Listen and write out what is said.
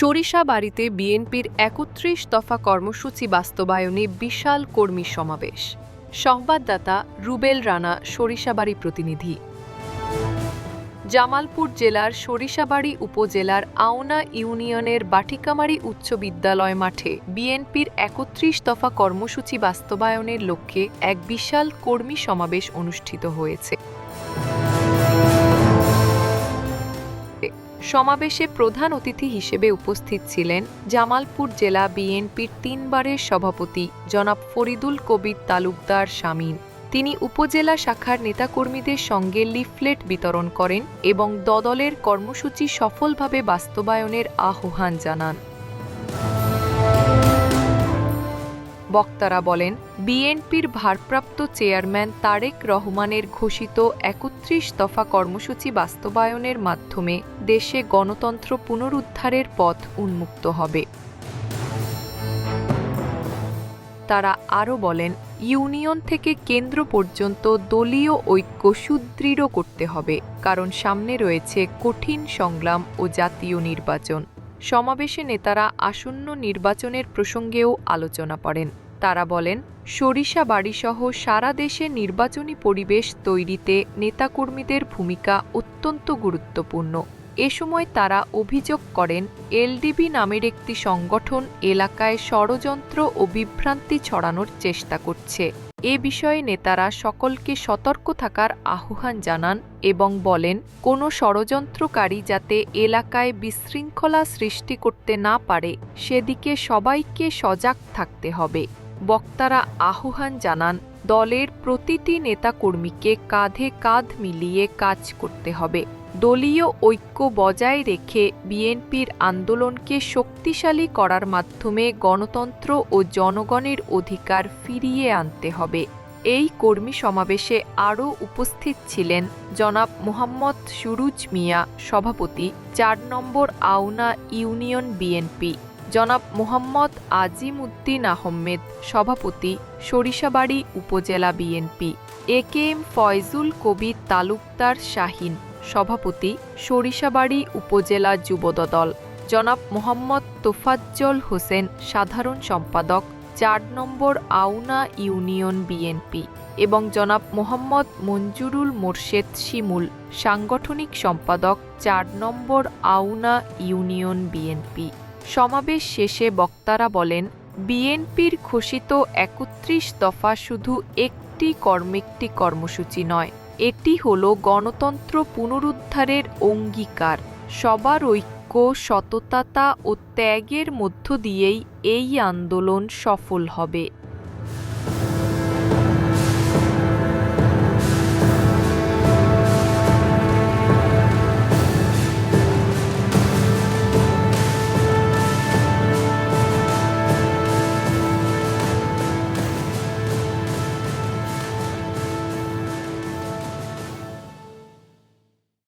সরিষাবাড়িতে বিএনপির একত্রিশ দফা কর্মসূচি বাস্তবায়নে বিশাল কর্মী সমাবেশ। সংবাদদাতা রুবেল রানা, সরিষাবাড়ি প্রতিনিধি। জামালপুর জেলার সরিষাবাড়ি উপজেলার আওনা ইউনিয়নের বাটিকামারি উচ্চ বিদ্যালয় মাঠে বিএনপির একত্রিশ দফা কর্মসূচি বাস্তবায়নের লক্ষ্যে এক বিশাল কর্মী সমাবেশ অনুষ্ঠিত হয়েছে। সমাবেশে প্রধান অতিথি হিসেবে উপস্থিত ছিলেন জামালপুর জেলা বিএনপির তিনবারের সভাপতি জনাব ফরিদুল কবির তালুকদার শামীম। তিনি উপজেলা শাখার নেতাকর্মীদের সঙ্গে লিফলেট বিতরণ করেন এবং দদলের কর্মসূচি সফলভাবে বাস্তবায়নের আহ্বান জানান। বক্তারা বলেন, বিএনপির ভারপ্রাপ্ত চেয়ারম্যান তারেক রহমানের ঘোষিত একত্রিশ দফা কর্মসূচি বাস্তবায়নের মাধ্যমে দেশে গণতন্ত্র পুনরুদ্ধারের পথ উন্মুক্ত হবে। তারা আরও বলেন, ইউনিয়ন থেকে কেন্দ্র পর্যন্ত দলীয় ঐক্য সুদৃঢ় করতে হবে, কারণ সামনে রয়েছে কঠিন সংগ্রাম ও জাতীয় নির্বাচন। সমাবেশে নেতারা আসন্ন নির্বাচনের প্রসঙ্গেও আলোচনা করেন। তারা বলেন, সরিষা বাড়িসহ সারা দেশে নির্বাচনী পরিবেশ তৈরিতে নেতাকর্মীদের ভূমিকা অত্যন্ত গুরুত্বপূর্ণ। এ সময় তারা অভিযোগ করেন, এলডিবি নামের একটি সংগঠন এলাকায় ষড়যন্ত্র ও বিভ্রান্তি ছড়ানোর চেষ্টা করছে। এ বিষয়ে নেতারা সকলকে সতর্ক থাকার আহ্বান জানান এবং বলেন, কোনো ষড়যন্ত্রকারী যাতে এলাকায় বিশৃঙ্খলা সৃষ্টি করতে না পারে, সেদিকে সবাইকে সজাগ থাকতে হবে। বক্তারা আহ্বান জানান, দলের প্রতিটি নেতাকর্মীকে কাঁধে কাঁধ মিলিয়ে কাজ করতে হবে। দলীয় ঐক্য বজায় রেখে বিএনপির আন্দোলনকে শক্তিশালী করার মাধ্যমে গণতন্ত্র ও জনগণের অধিকার ফিরিয়ে আনতে হবে। এই কর্মী সমাবেশে আরও উপস্থিত ছিলেন জনাব মোহাম্মদ সুরুজ মিয়া, সভাপতি, চার নম্বর আউনা ইউনিয়ন বিএনপি। জনাব মোহাম্মদ আজিম উদ্দিন আহমেদ, সভাপতি, সরিষাবাড়ি উপজেলা BNP. A K M Faizul Kabir Talukdar Shahin, সভাপতি, সরিষাবাড়ি উপজেলা যুবদল। জনাব মোহাম্মদ তোফাজ্জল হোসেন, সাধারণ সম্পাদক, চার নম্বর আউনা ইউনিয়ন বিএনপি এবং জনাব মোহাম্মদ মঞ্জুরুল মোর্শেদ শিমুল, সাংগঠনিক সম্পাদক, চার নম্বর আউনা ইউনিয়ন বিএনপি। সমাবেশ শেষে বক্তারা বলেন, বিএনপির ঘোষিত একত্রিশ দফা শুধু একটি কর্মেকটি কর্মসূচি নয়, এটি হল গণতন্ত্র পুনরুদ্ধারের অঙ্গীকার। সবার ঐক্য সততা ও ত্যাগের মধ্য দিয়েই এই আন্দোলন সফল হবে।